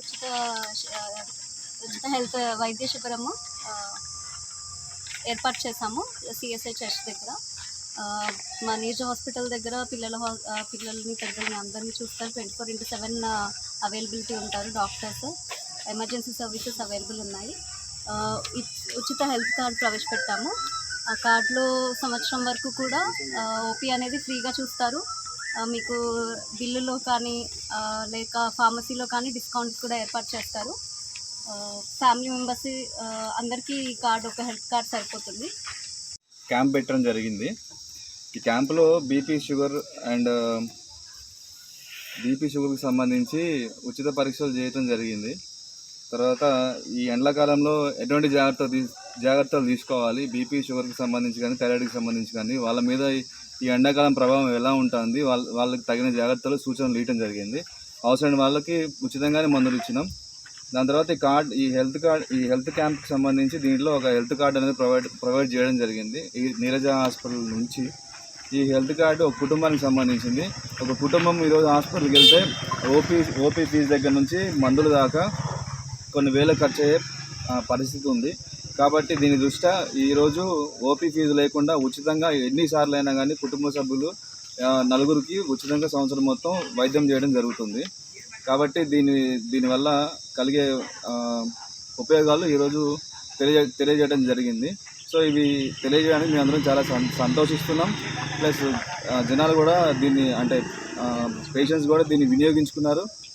ఉచిత ఉచిత హెల్త్ వైద్య శిబిరము ఏర్పాటు చేశాము సిఎస్ఐ చర్చ్ దగ్గర. మా నీర్జ హాస్పిటల్ దగ్గర పిల్లల పిల్లల్ని పెద్దల్ని అందరినీ చూస్తారు. Twenty four into seven availability ఉంటారు డాక్టర్స్. ఎమర్జెన్సీ సర్వీసెస్ అవైలబుల్ ఉన్నాయి. ఉచిత హెల్త్ కార్డ్ ప్రవేశపెట్టాము. ఆ కార్డులో సంవత్సరం వరకు కూడా ఓపీ అనేది ఫ్రీగా చూస్తారు. మీకు బిల్లులో కానీ లేక ఫార్మసీలో కానీ డిస్కౌంట్ కూడా ఏర్పాటు చేస్తారు. ఫ్యామిలీ మెంబర్స్ అందరికీ ఈ కార్డు ఒక హెల్త్ కార్డ్ సరిపోతుంది. క్యాంప్ పెట్టడం జరిగింది. ఈ క్యాంప్లో బీపీ షుగర్ అండ్ బీపీ షుగర్కి సంబంధించి ఉచిత పరీక్షలు చేయటం జరిగింది. తర్వాత ఈ ఎండాకాలంలో ఎటువంటి జాగ్రత్త తీ జాగ్రత్తలు తీసుకోవాలి? బీపీ షుగర్కి సంబంధించి కానీ థైరాయిడ్కి సంబంధించి కానీ వాళ్ళ మీద ఈ- ఎండాకాలం ప్రభావం ఎలా ఉంటుంది వాళ్ళ వాళ్ళకి తగిన జాగ్రత్తలు సూచనలు ఇవ్వడం జరిగింది. అవసరమైన వాళ్ళకి ఉచితంగానే మందులు ఇచ్చినాం. దాని తర్వాత ఈ కార్డ్ ఈ హెల్త్ కార్డ్ ఈ హెల్త్ క్యాంప్కి సంబంధించి దీంట్లో ఒక హెల్త్ కార్డ్ అనేది ప్రొవైడ్ ప్రొవైడ్ చేయడం జరిగింది. ఈ నీరజ హాస్పిటల్ నుంచి ఈ హెల్త్ కార్డు ఒక కుటుంబానికి సంబంధించింది. ఒక కుటుంబం ఈరోజు హాస్పిటల్కి వెళ్తే ఓపీ ఓపీ ఫీజు దగ్గర నుంచి మందుల దాకా కొన్ని వేల ఖర్చు అయ్యే పరిస్థితి ఉంది. కాబట్టి దీని దృష్ట్యా ఈరోజు ఓపీ ఫీజు లేకుండా ఉచితంగా ఎన్నిసార్లు అయినా కానీ కుటుంబ సభ్యులు నలుగురికి ఉచితంగా సంవత్సరం మొత్తం వైద్యం చేయడం జరుగుతుంది. కాబట్టి దీని దీనివల్ల కలిగే ఉపయోగాలు ఈరోజు తెలియ తెలియజేయడం జరిగింది. సో ఇవి తెలియజేయడానికి మేము అందరం చాలా సంతోషిస్తున్నాం. ప్లస్ జనాలు కూడా దీన్ని అంటే పేషెంట్స్ కూడా దీన్ని వినియోగించుకున్నారు.